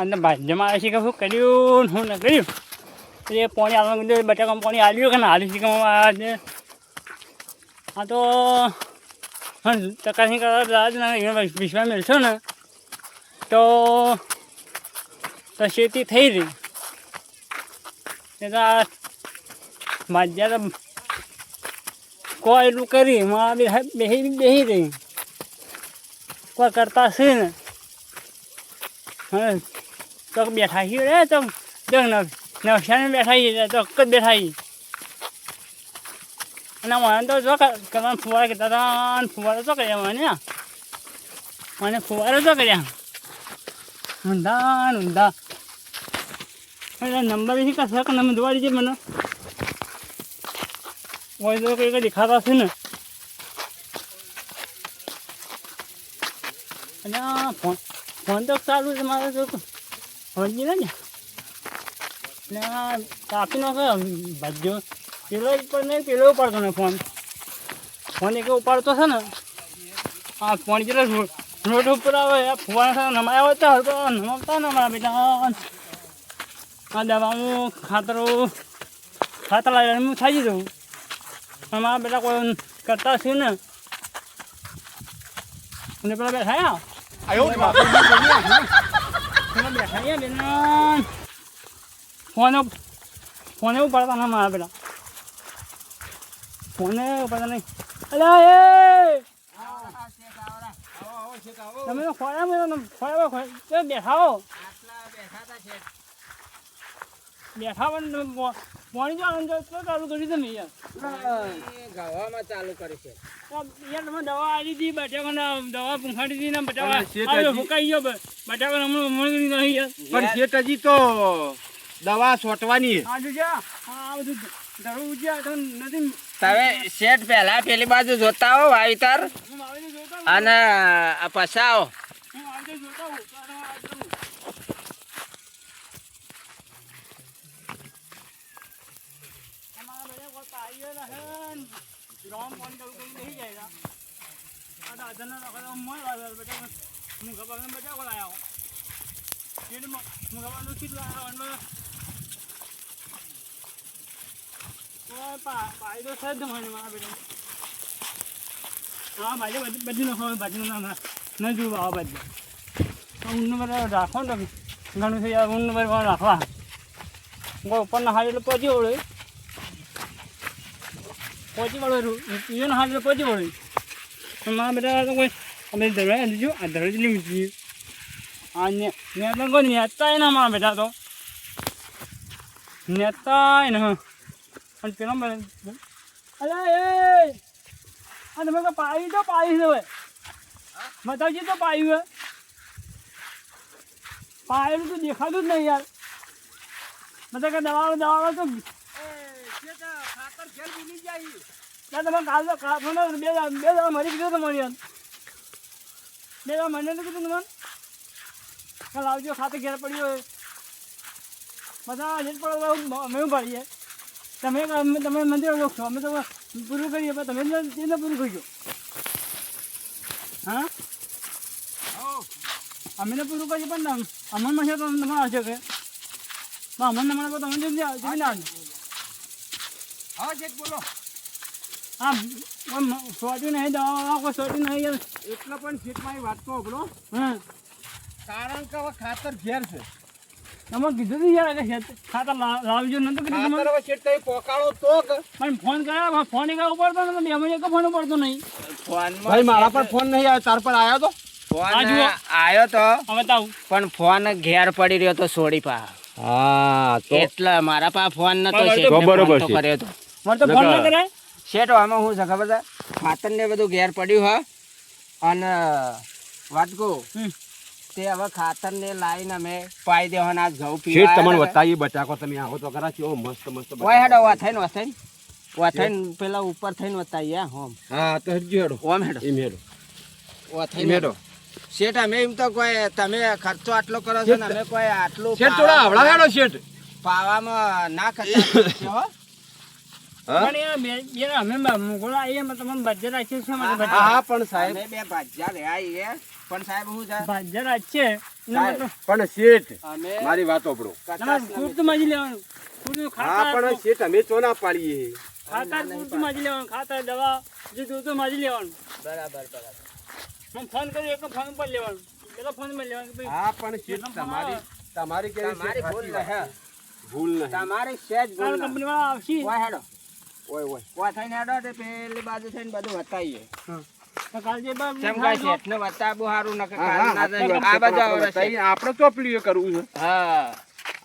અને ભાજ્યમાં આવે છે કે શું કર્યું શું ન કર્યું? એ પાણી આવવાનું કીધું બટાકા પાણી આવ્યું કે ના હાલી છે આજે આ તો ચકાસણી કરવા ને મેળશો ને, તો તો શેતી થઈ રહી. એ તો આ ભાજ્યા તો કોઈ એટલું કરી, માં બેસી બેહી રહી. કોઈ કરતા છે ને? હા? તો બેઠા છીએ રે તો નવસાને બેઠા છીએ તો જ બેઠા છીએ. અને મને તો જો કરવાનું ફુવારા કહેતા હતા ફુવારા તો કર્યા મને. મને ફુવારો તો કર્યા. ઊંધા ઊંધા. નંબર એથી નંબર દોડી છે મને? હોય તો કંઈક દેખાતા છે ને અને ફોન ફોન તો ચાલુ છે મારે તો સમજી ને ને આ કાપી નાખે ભાજ્યો પેલો ઉપર નહીં પેલો ઉપાડતો ને ફોન ફોન એક ઉપાડતો છે ને આ ફોન જેટલો રોડ ઉપર આવે આ ફુવાના સાથે નમાયા હોય તો નમાવતા ને મારા બેટા આ દવાનું ખાતરો ખાતર લાવીને હું દઉં પણ મારા બેટા કોઈ કરતા છે ને અને પેલા બેઠા બેઠા બેના ફોને ફોને ઉપાડતા ના મારા પેલા ફોને ઉપાડતા નહીં અલા એ તમે તો બેઠાઓ બેઠા પણ પાણી જો આનંદ તો ચાલુ કરી તમે યાર ગાવામાં ચાલુ કરી છે. યાર તમે દવા આવી હતી બટાકાને દવા પૂંખાડી હતી ને બટાકા ફૂંકાઈ ગયો બટાકા હમણાં મળી નહીં યાર પણ શેઠ તો દવા છોટવાની છે. આ જોજે આ બધું ધરવું છે તો નથી તમે શેઠ પહેલા પેલી બાજુ જોતા હો વાવીતર. અને આ પસાવો હું આવીને જોતો હોઉં. તો આ તમારે વાત કરું. અમારા બધા કોઈ પાડીઓ રહે ને, ગામ ફોન કરું કઈ બેસી જાય. આ અધરનો નખરો મોય વાળો બેટા હું ખબર નહીં બધા કોલ હો. એટલે મ- હું ખબર નથી કેટલું આયા હો, અને કોઈ પા- પાડી તો છે જ મને મારા બેટા હા ભાઈ બધી નખો ના ના ન જોવું આ બાજુ ઊંડ નંબર રાખો ને ઘણું થઈ જાય ઊંડ નંબર રાખવા ઉપર ના એટલે પહોંચી વળે પહોંચી વળે રૂપિયો હાલ પહોંચી વળે. પણ મારા બેટા તો કોઈ અમે ધરવા લીધો આ ધરજ નહીં મૂકી આ ને ને તો કોઈ નેતા ના મારા બેટા તો. નેતા ને અને આ દેખાતું જ નહીં યાર. દવા દવા તો ત્યાં તમે કાલ તો કાલ ફોન બે બે દાડા મરી કીધું તમારી બે દવા મને નથી કીધું તમને કાલ આવજો ખાતે ઘેર પડ્યો હોય બધા જેટ પડો અમે પાડીએ તમે તમે મંદિર લોકો છો અમે તો પૂરું કરીએ પણ તમે તેને પૂરું કરજો હા અમે ને પૂરું કરીએ પણ અમનમાં છે તો તમારે આવશે કે અમન નંબર તો તમે જલ્દી આવજો ના આવજો હા શેઠ બોલો. હા પણ સોટી નહીં દવા સોટી નહીં એટલે પણ શેઠ વાત તો બોલો હા. કારણ કે હવે ખાતર ઘેર છે. તમે કીધું હતું યાર કે ખાતર લાવજો નતું કીધું ખાતર હવે શેઠ તમે પોકાળો તો પણ ફોન કર્યા ફોન એક ઉપાડતો ને બે મહિને ફોન ઉપાડતો નહીં. ભાઈ મારા પર ફોન નહીં આવ્યો તાર પર આવ્યો તો? ફોન આવ્યો તો. હવે તાવ પણ ફોન ઘેર પડી રહ્યો તો સોડી પા. હા એટલે મારા પા ફોન નતો બરોબર કર્યો તો. મને તો ફોન ન કરાય. શેઠો આમાં શું છે ખબર છે? ખાતર ને બધું ઘેર પડ્યું હા. અને વાત કહું તે હવે ખાતર ને લાવીને અમે પાઈ દેવાના ઘઉં ઘઉં શેઠ તમને બતાવી બટાકો તમે આવો તો કરા કેવો મસ્ત મસ્ત ઓય હેડો વા થઈને વા થઈને. વા થઈને પેલા ઉપર થઈને વતાઈએ હોમ હા તો હેડજો હેડો. ઓમ હેડો. એમ હેડો. વા થઈને. હેડો. શેઠ અમે એમ તો કોઈ તમે ખર્ચો આટલો કરો છો ને અમે કોઈ આટલું શેઠ થોડા હવળા હેડો શેઠ. પાવામાં ના હા? પણ શેઠ મારી વાત હા ખાતર પણ શેઠ અમે ચો પાડીએ ખાતર ફૂટ માજી લેવાનું. ખાતર દવા જે જોતું માજી લેવાનું. બરાબર બરાબર. હું ફોન કર્યો એક ફોન પર લેવાનું. પેલા ફોન પર લેવાનું હા પણ શેઠ તમારી તમારી શેઠ ભૂલ. નહીં. ભૂલ નહીં. તમારી સેજ ભૂલ કંપની વાળા આવશે. ઓય હેડો. ઓય ઓય. ઓય થઈને હેડો તે પેલી બાજુ થઈને બધું વતાઈએ. તો કાલ જે બા- કેમ કાંઈ શેઠને બતાવવું હારું નકર હા, કાલ હા, ના સાચી થાય. વાત આ છે, બાજુ પણ આવો આપણે રસ્તે. આપણે ચોપલીઓ કરવું છે. હા.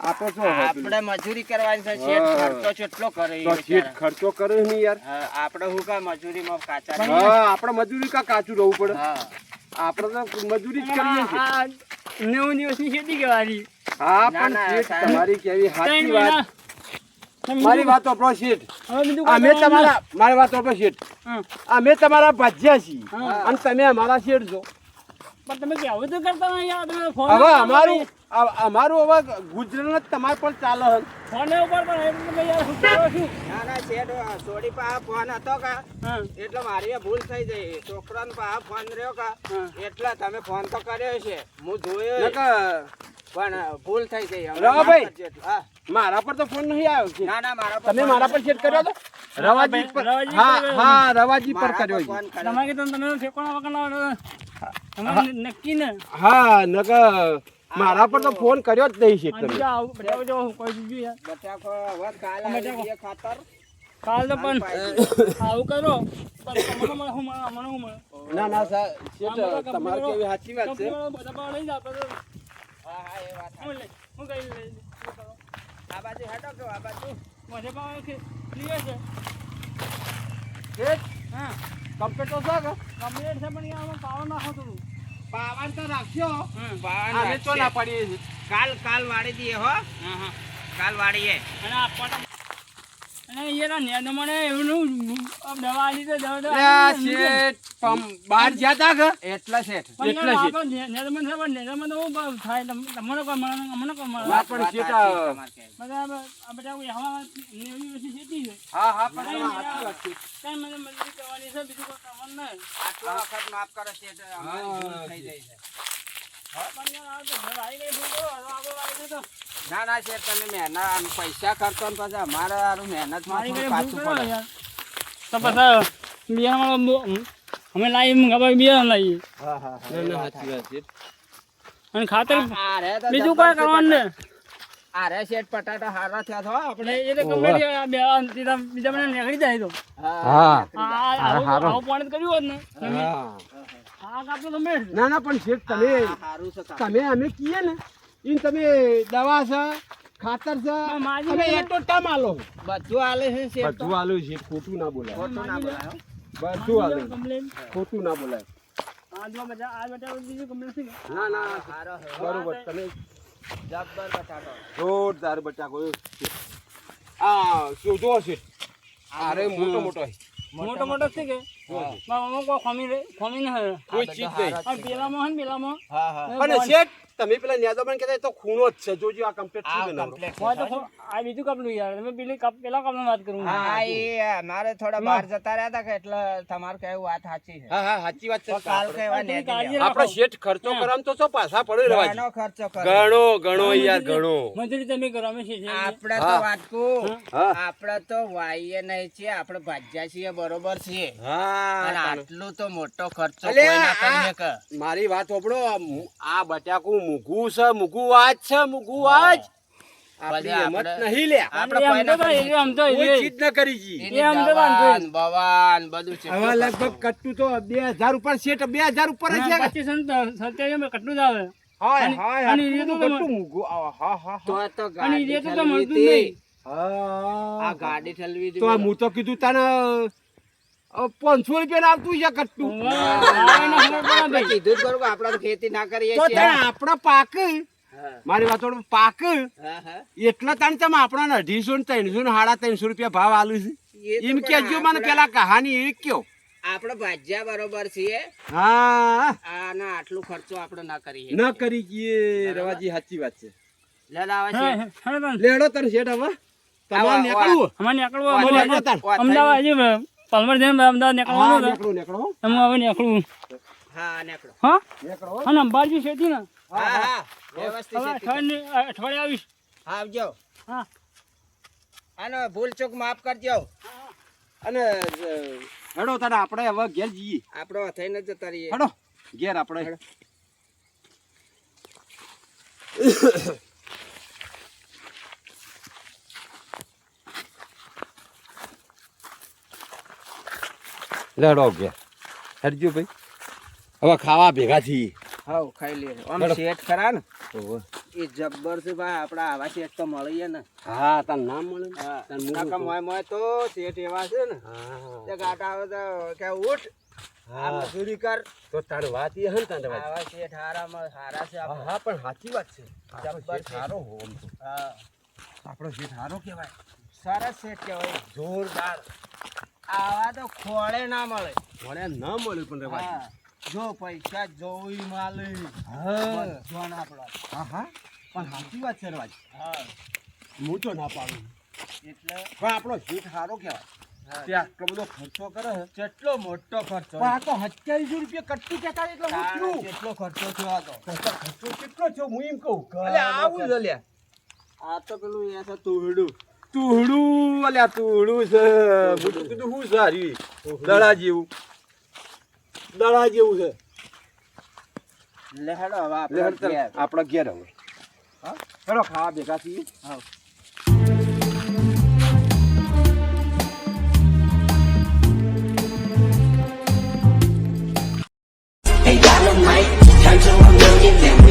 આપણે શું હવે મજૂરી કરવાની છે. શેઠ ખર્ચો કેટલો કરે શેઠ ખર્ચો કરે નહીં યાર. આપણે હું કા મજૂરીમાં કાચા હા આપણે મજૂરી કા કાચું રહેવું પડે? આપડે આપણે તો મજૂરી જ કરીએ છીએ. દિવસ નેવું દિવસની ખેતી કહેવાની હા પણ સાહેબ. તમારી કેવી સાચી વાત. મારી વાત હવે બીજું અમે તમારા મારી વાત શેઠ. હા. અમે તમારા ભાજ્યા છીએ. અને તમે અમારા શેઠ છો. પણ તમે કહેવું તો કરતા નહીં યાર? તમે ફોન હવે અમારું અમારું હવે ગુજરાત તમારે પણ ચાલે ફોન ઉપર પણ ના ના શેઠ સોડી પાસે ફોન હતો કા? એટલે મારી ભૂલ થઈ ગઈ. છોકરાનો પાસે ફોન રહ્યો કા. એટલે તમે ફોન તો કર્યો છે હું જોયો પણ ભૂલ થઈ ગઈ. ભાઈ. હા. મારા પર તો ફોન નહીં આવ્યો છે ના ના મારા પર તમે મારા પર સેટ કર્યો તો? રવાજી પર હા હા રવાજી પર કર્યો છે. તમારે કીધું તમે ઠેકોણા વગરના તમારે નક્કી ને? હા નક મારા પર તો ફોન કર્યો જ નહીં છે તમે. બીજા આવું બધા બધા હું કોઈ બીજું યાર હવે કાલ આવી ખાતર. કાલ તો પણ આવું કરો ના ના સા- આમ શેઠ બધા કેવી સાચી વાત છે? તો હા હા એ વાત હું લઈ હું કઈ લઈ આ બાજુ હેડો કે આ બાજુ? મને પણ ક્લિયર છે. હા? કમ્પ્લીટ તો છે કે કમ્પ્લીટ છે પણ યાર પાવર નાખો થોડું પાવર તો. રાખ્યો. પાવર અમે તો ના પાડીએ છીએ કાલ કાલ વાળી દઈએ હો. હા હા. કાલ વાળીએ. અને આ માફ કરો શેઠ થઈ જાય છે. ના ના શેઠ તમે મહેનત પૈસા ખર્ચો ને પછી અમારે સારું મહેનત મારી પાછું પડે. તો પછી બિયારણ અમે લાવી ખબર બિયારણ લાવીએ હા હા ના ના સાચી વાત છે. અને ખાતર બીજું કઈ કરવાનું ને પટાટા. શેઠ પટાટા હારા થયા તો આપણે. એટલે એ તો બે આ બીજા મને નીકળી જાય તો. હા. આ- આવું પાણી કર્યું હોત ને. તમે હા. આ તમે. ના ના પણ શેઠ તમે હારું છે તમે અમે કીએ ને ઈ તમે દવા છે ખાતર છે પણ માજી અમે મને- એટો ટમ આલો બધું આલે છે શેઠ બધું આલું છે ખોટું ના બોલાય. ખોટું ના બોલાય બધું આલે ખોટું ના બોલાય. આ જો બધા આ બધા બીજું કમ્પ્લેન છે? ના ના. બરોબર તમે જબ્બર બટાટો. જોરદાર બટાકો. આ શું જો છે? અરે મોટો મોટો છે. મોટો મોટો છે કે? ખમી રે ખમી ને કોઈ ચીજ નહીં. પેલામાં પેલામાં. હા હા. અને શેઠ તમે પેલા ન્યાદોબેન કહેતા તો ખૂણો જ છે. જોજો આ કમ્પ્લીટ છે છે. ખો- આ બીજું કપલું યાર તમે પેલી કપ પેલા કપનું વાત કરું. હા એ અમારે થોડા બહાર જતા રહ્યા હતા કે એટલે તમારે કહેવું વાત સાચી છે. હા હા સાચી વાત છે. કાલ કહેવા. આપણે શેઠ ખર્ચો કરવામાં તો શું પાછા પડે રહેવા ઘણો ખર્ચો કરો ઘણો ઘણો યાર ઘણો. મજૂરી તમે કરો અમે છીએ આપણે તો. વાટકું આપણે તો વાઈએ નહીં છીએ આપણે ભાજ્યા છીએ બરોબર છીએ. હા આટલું તો મોટો ખર્ચો કોઈ ના કરી મારી વાત ઓપડો આ બટાકું મૂઘું છે મુગુ આજ છે મુગુ આજ. ગાડી એ તો તો ઠલવી તો હું તો કીધું તને પાંચસો રૂપિયા આવતું છે કટ્ટું. કીધું કરું કે આપણે તો ખેતી ના કરીએ તો છીએ. પાક મારી વાતો પાક હા, હા. એટલા તાણ તમે આપણા અઢીસો ને ત્રણસો ને સાડા ત્રણસો રૂપિયા ભાવ આલું છે. એમ કેજો મને પેલા કહાની એ કયો. આપણે ભાજ્યા બરોબર છીએ. હા. આના આટલું ખર્ચો આપણે ના કરીએ ના કરી કીએ રવાજી સાચી વાત છે. લેડો તને શેઠ હવે. તમારે નીકળવું? અમારે નીકળવું અમદાવાદ આજે પલમર જઈને અમદાવાદ નીકળવાનું છે નીકળો નીકળો. એમ હવે નીકળવું હા નીકળો. હા? નીકળો. અને અંબાજી છે ને? હા હા. વ્યવસ્થિત અઠવાડિયે અઠવાડિયે આવીશ. હા આવજો. હા. આનો ભૂલ ચૂક માફ કરજો. અને હેડો તારે આપણે હવે ઘેર જઈએ. આપણો થઈને જતા રહીએ. હેડો ઘેર આપણે. લેડો ઘેર હેડજો ભાઈ? હવે ખાવા ભેગા થઈ હાઉ ખાઈ લે. આમ. શેઠ ખરા ને? એ જબ્બર છે ભાઈ આપડા આવા શેઠ તો મળીએ ને. હા તાર નામ મળે કાકા મોય મોય તો શેઠ એવા છે ને. તે ગાટા આવે તો કે ઉઠ. હા. મજૂરી કર. તો તારી વાત એ હે ને તારી વાત. આવા શેઠ હારામાં હારા છે હા પણ સાચી વાત છે. જબ્બર સારો છે. હો હા. આપણો શેઠ હારો કહેવાય. સરસ શેઠ કહેવાય. જોરદાર. આવા તો ખોળે ના મળે. ખોળે ન મળે પણ રે ભાઈ. જો પૈસા જોઈ માલે. હા. જોન આપણા. હા હા. પણ સાચી વાત છે રવાજ હા હું. તો ના પાડું. એટલે પણ આપણો શેઠ સારો કહેવાય. તે આટલો બધો ખર્ચો કરે છે. કેટલો મોટો ખર્ચો. આ તો સત્યાવીસો રૂપિયા કટ્ટી કહેતા એટલે હું કેટલો ખર્ચો થયો આ તો. ખર્ચો કેટલો થયો? હું એમ કહું. આવું. લ્યા આ તો પેલું એ તુહડું તુહડું અલ્યા તુહડું છે. કીધું શું સારી. દડા જેવું. દડા જેવું છે. લેહડો હવે લે આપણે ચાલ. આપણા ઘેર હવે. હા? હેડો ખાવા ભેગા થઈએ. હા. Hey, Dolomite, turn to a million, then